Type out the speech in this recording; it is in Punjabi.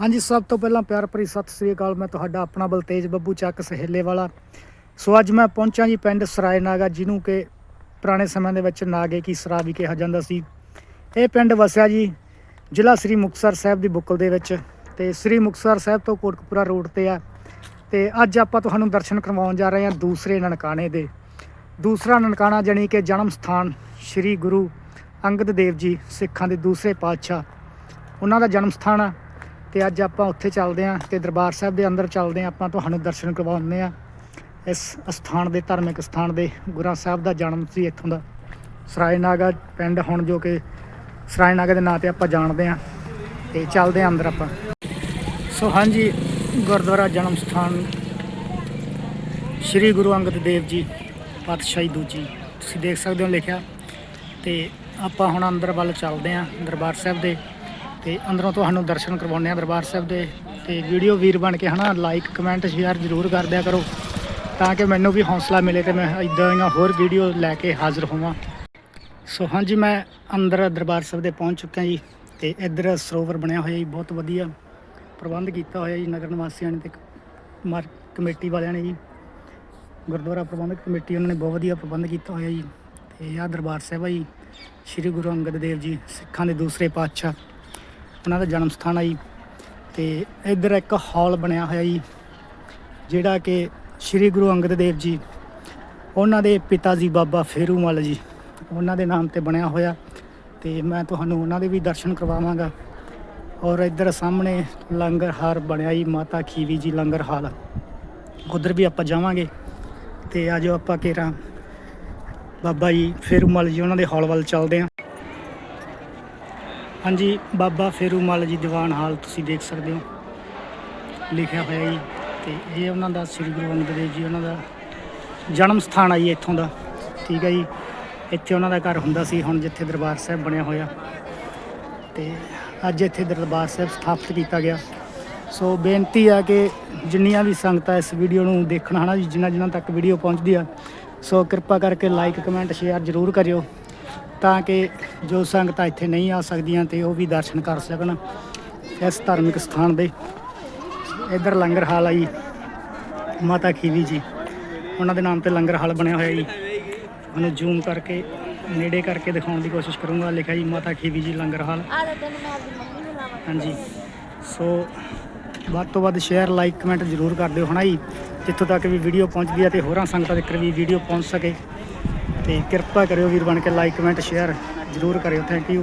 ਹਾਂਜੀ, ਸਭ ਤੋਂ ਪਹਿਲਾਂ ਪਿਆਰ ਭਰੀ ਸਤਿ ਸ੍ਰੀ ਅਕਾਲ। ਮੈਂ ਤੁਹਾਡਾ ਆਪਣਾ ਬਲਤੇਜ ਬੱਬੂ ਚੱਕ ਸਹੇਲੇ ਵਾਲਾ। ਸੋ ਅੱਜ ਮੈਂ ਪਹੁੰਚਾਂ ਜੀ ਪਿੰਡ ਸਰਾਏ ਨਾਗਾ ਜਿਹਨੂੰ ਕਿ ਪੁਰਾਣੇ ਸਮੇਂ ਦੇ ਵਿੱਚ ਨਾਗੇ ਕੀ ਸਰਾ ਵੀ ਕਿਹਾ ਜਾਂਦਾ ਸੀ। ਇਹ ਪਿੰਡ ਵਸਿਆ ਜੀ ਜ਼ਿਲ੍ਹਾ ਸ੍ਰੀ ਮੁਕਤਸਰ ਸਾਹਿਬ ਦੀ ਬੁੱਕਲ ਦੇ ਵਿੱਚ ਤੇ ਸ੍ਰੀ ਮੁਕਤਸਰ ਸਾਹਿਬ ਤੋਂ ਕੋਟਕਪੂਰਾ ਰੋਡ ਤੇ ਆ। ਤੇ ਅੱਜ ਆਪਾਂ ਤੁਹਾਨੂੰ ਦਰਸ਼ਨ ਕਰਵਾਉਣ ਜਾ ਰਹੇ ਹਾਂ ਦੂਸਰੇ ਨਨਕਾਣੇ ਦੇ। ਦੂਸਰਾ ਨਨਕਾਣਾ ਜਾਣੀ ਕਿ ਜਨਮ ਸਥਾਨ ਸ੍ਰੀ ਗੁਰੂ ਅੰਗਦ ਦੇਵ ਜੀ ਸਿੱਖਾਂ ਦੇ ਦੂਸਰੇ ਪਾਤਸ਼ਾਹ। ਉਹਨਾਂ ਦਾ ਜਨਮ ਸਥਾਨ ਆ ਤੇ ਅੱਜ ਆਪਾਂ ਉੱਥੇ ਚੱਲਦੇ ਆਂ ਤੇ ਦਰਬਾਰ ਸਾਹਿਬ ਦੇ ਅੰਦਰ ਚੱਲਦੇ ਆਂ ਆਪਾਂ ਤੁਹਾਨੂੰ ਦਰਸ਼ਨ ਕਰਵਾਉਂਦੇ ਆਂ ਇਸ ਸਥਾਨ ਦੇ ਧਾਰਮਿਕ ਸਥਾਨ ਦੇ ਗੁਰਾਂ ਸਾਹਿਬ ਦਾ ਜਨਮ ਸੀ ਇੱਥੋਂ ਦਾ। ਸਰਾਏ ਨਾਗਾ ਪਿੰਡ ਹੁਣ ਜੋ ਕਿ ਸਰਾਏ ਨਾਗਾ ਦੇ ਨਾਂ ਤੇ ਆਪਾਂ ਜਾਣਦੇ ਆਂ ਤੇ ਚੱਲਦੇ ਆਂ ਅੰਦਰ ਆਪਾਂ। ਸੋ ਹਾਂਜੀ, ਗੁਰਦੁਆਰਾ ਜਨਮ ਸਥਾਨ। ਸ੍ਰੀ ਗੁਰੂ ਅੰਗਦ ਦੇਵ ਜੀ, ਪਾਤਸ਼ਾਹੀ ਦੂਜੀ। ਤੁਸੀਂ ਦੇਖ ਸਕਦੇ ਹੋ ਲਿਖਿਆ। ਤੇ ਆਪਾਂ ਹੁਣ ਅੰਦਰ ਵੱਲ ਚੱਲਦੇ ਆਂ ਦਰਬਾਰ ਸਾਹਿਬ ਦੇ। ਤੇ ਅੰਦਰੋਂ ਤੁਹਾਨੂੰ ਦਰਸ਼ਨ ਕਰਵਾਉਂਦੇ ਆ ਦਰਬਾਰ ਸਾਹਿਬ ਦੇ। ਤੇ ਵੀਡੀਓ ਵੀਰ ਬਣ ਕੇ ਹਨਾ ਲਾਈਕ ਕਮੈਂਟ ਸ਼ੇਅਰ ਜ਼ਰੂਰ ਕਰ ਦਿਆ ਕਰੋ ਤਾਂ ਕਿ ਮੈਨੂੰ ਵੀ ਹੌਸਲਾ ਮਿਲੇ ਤੇ ਮੈਂ ਇਦਾਂ ਦੀਆਂ ਹੋਰ ਵੀਡੀਓ ਲੈ ਕੇ ਹਾਜ਼ਰ ਹੋਵਾਂ। ਸੋ ਹਾਂਜੀ, ਮੈਂ ਅੰਦਰ ਦਰਬਾਰ ਸਾਹਿਬ ਦੇ ਪਹੁੰਚ ਚੁੱਕਿਆ ਜੀ ਤੇ ਇੱਧਰ ਸਰੋਵਰ ਬਣਿਆ ਹੋਇਆ ਜੀ, ਬਹੁਤ ਵਧੀਆ ਪ੍ਰਬੰਧ ਕੀਤਾ ਹੋਇਆ ਜੀ ਨਗਰ ਨਿਵਾਸੀਆਂ ਨੇ ਤੇ ਮਾਰ ਕਮੇਟੀ ਵਾਲਿਆਂ ਨੇ ਜੀ। ਗੁਰਦੁਆਰਾ ਪ੍ਰਬੰਧਕ ਕਮੇਟੀ ਉਹਨਾਂ ਨੇ ਬਹੁਤ ਵਧੀਆ ਪ੍ਰਬੰਧ ਕੀਤਾ ਹੋਇਆ ਜੀ। ਤੇ ਆਹ ਦਰਬਾਰ ਸਾਹਿਬ ਆ ਜੀ, ਸ੍ਰੀ ਗੁਰੂ ਅੰਗਦ ਦੇਵ ਜੀ, ਸਿੱਖਾਂ ਦੇ ਦੂਸਰੇ ਪਾਤਸ਼ਾਹ। ਉਹਨਾਂ ਦਾ ਜਨਮ ਸਥਾਨ ਆ ਜੀ। ਤੇ ਇੱਧਰ ਇੱਕ ਹਾਲ ਬਣਿਆ ਹੋਇਆ ਜੀ, ਜਿਹੜਾ ਕਿ ਸ੍ਰੀ ਗੁਰੂ ਅੰਗਦ ਦੇਵ ਜੀ, ਉਹਨਾਂ ਦੇ ਪਿਤਾ ਜੀ ਬਾਬਾ ਫੇਰੂ ਫੇਰੂਮਲ ਜੀ, ਉਹਨਾਂ ਦੇ ਨਾਮ ਤੇ ਬਣਿਆ ਹੋਇਆ। ਤੇ ਮੈਂ ਤੁਹਾਨੂੰ ਉਹਨਾਂ ਦੇ ਵੀ ਦਰਸ਼ਨ ਕਰਵਾਵਾਂਗਾ। ਔਰ ਇੱਧਰ ਸਾਹਮਣੇ ਲੰਗਰ ਹਾਰ ਬਣਿਆ ਜੀ, ਮਾਤਾ ਖੀਵੀ ਜੀ ਲੰਗਰ ਹਾਲ। ਉਧਰ ਵੀ ਆਪਾਂ ਜਾਵਾਂਗੇ। ਤੇ ਆਜੋ ਆਪਾਂ ਕੇਰਾ ਬਾਬਾ ਜੀ ਫੇਰੂ ਮਲ ਜੀ, ਉਹਨਾਂ ਦੇ ਹਾਲ ਵੱਲ ਚੱਲਦੇ ਹਾਂ ਹਾਂਜੀ, ਬਾਬਾ ਫੇਰੂ ਫੇਰੂਮਲ ਜੀ ਦੀਵਾਨ ਹਾਲ ਤੁਸੀਂ ਦੇਖ ਸਕਦੇ ਹੋ। ਲਿਖਿਆ ਹੋਇਆ ਜੀ ਤੇ ਇਹ ਉਹਨਾਂ ਦਾ ਸ੍ਰੀ ਗੁਰੂ ਅੰਗਦ ਦੇਵ ਜੀ ਉਹਨਾਂ ਦਾ ਜਨਮ ਸਥਾਨ ਆ ਜੀ ਇੱਥੋਂ ਦਾ। ਠੀਕ ਹੈ ਜੀ, ਇੱਥੇ ਉਹਨਾਂ ਦਾ ਘਰ ਹੁੰਦਾ ਸੀ, ਹੁਣ ਜਿੱਥੇ ਦਰਬਾਰ ਸਾਹਿਬ ਬਣਿਆ ਹੋਇਆ। ਤੇ ਅੱਜ ਇੱਥੇ ਦਰਬਾਰ ਸਾਹਿਬ ਸਥਾਪਿਤ ਕੀਤਾ ਗਿਆ। ਸੋ ਬੇਨਤੀ ਆ ਕਿ ਜਿੰਨੀਆਂ ਵੀ ਸੰਗਤਾਂ ਇਸ ਵੀਡੀਓ ਨੂੰ ਦੇਖਣ, ਹਨਾ ਜੀ ਜਿਨ੍ਹਾਂ ਜਿਨ੍ਹਾਂ ਤੱਕ ਵੀਡੀਓ ਪਹੁੰਚਦੀ ਆ, ਸੋ ਕਿਰਪਾ ਕਰਕੇ ਲਾਈਕ ਕਮੈਂਟ ਸ਼ੇਅਰ ਜ਼ਰੂਰ ਕਰਿਓ। ਤਾਂ ਕਿ ਜੋ ਸੰਗਤਾਂ ਇੱਥੇ ਨਹੀਂ ਆ ਸਕਦੀਆਂ ਤੇ ਉਹ ਵੀ ਦਰਸ਼ਨ ਕਰ ਸਕਣ ਇਸ ਧਾਰਮਿਕ ਸਥਾਨ ਦੇ। ਇੱਧਰ ਲੰਗਰ ਹਾਲ ਆ ਜੀ ਮਾਤਾ ਖੀਵੀ ਜੀ। ਉਹਨਾਂ ਦੇ ਨਾਮ ਤੇ ਲੰਗਰ ਹਾਲ ਬਣਿਆ ਹੋਇਆ ਜੀ। ਉਹਨੂੰ ਜ਼ੂਮ ਕਰਕੇ ਨੇੜੇ ਕਰਕੇ ਦਿਖਾਉਣ ਦੀ ਕੋਸ਼ਿਸ਼ ਕਰੂੰਗਾ। ਲਿਖਿਆ ਜੀ ਮਾਤਾ ਖੀਵੀ ਜੀ ਲੰਗਰ ਹਾਲ। ਹਾਂਜੀ। ਸੋ ਵੱਧ ਤੋਂ ਵੱਧ ਸ਼ੇਅਰ ਲਾਈਕ ਕਮੈਂਟ ਜ਼ਰੂਰ ਕਰ ਦਿਓ ਹਨਾ ਜੀ? ਜਿੱਥੋਂ ਤੱਕ ਵੀ ਵੀਡੀਓ ਪਹੁੰਚਦੀ ਹੈ ਤੇ ਹੋਰਾਂ ਸੰਗਤਾਂ ਤੱਕ ਵੀ ਵੀਡੀਓ ਪਹੁੰਚ ਸਕੇ। ਤੇ ਕਿਰਪਾ ਕਰਿਓ ਵੀਰ ਬਣ ਕੇ ਲਾਈਕ ਕਮੈਂਟ ਸ਼ੇਅਰ ਜ਼ਰੂਰ ਕਰਿਓ ਥੈਂਕ ਯੂ